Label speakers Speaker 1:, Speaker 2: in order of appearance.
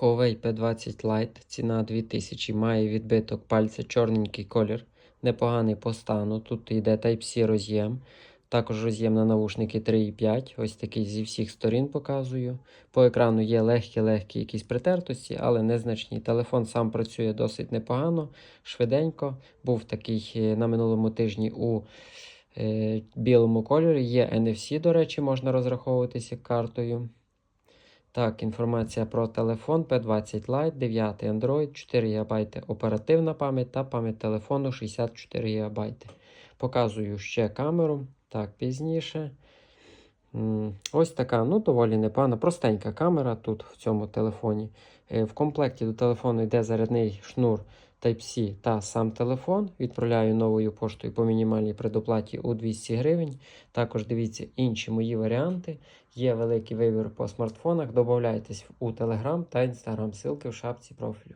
Speaker 1: Huawei P20 Lite, ціна 2000, має відбиток пальця, чорненький колір, непоганий по стану. Тут йде Type-C роз'єм, також роз'єм на навушники 3.5. Ось такий зі всіх сторін показую. По екрану є легкі-легкі якісь притертості, але незначні. Телефон сам працює досить непогано, швиденько. Був такий е, на минулому тижні у е, білому кольорі. Є NFC, до речі, можна розраховуватися картою. Так, інформація про телефон P20 Lite, 9 Android, 4 ГБ оперативна пам'ять та пам'ять телефону 64 ГБ. Показую ще камеру. Так, пізніше. Ось така, ну, доволі непогана, простенька камера тут в цьому телефоні. Е, В комплекті до телефону йде зарядний шнур Type-C та сам телефон. Відправляю новою поштою по мінімальній предоплаті у 200 гривень. Також дивіться інші мої варіанти. Є великий вибір по смартфонах. Добавляйтесь у Telegram та Instagram. Ссылки в шапці профілю.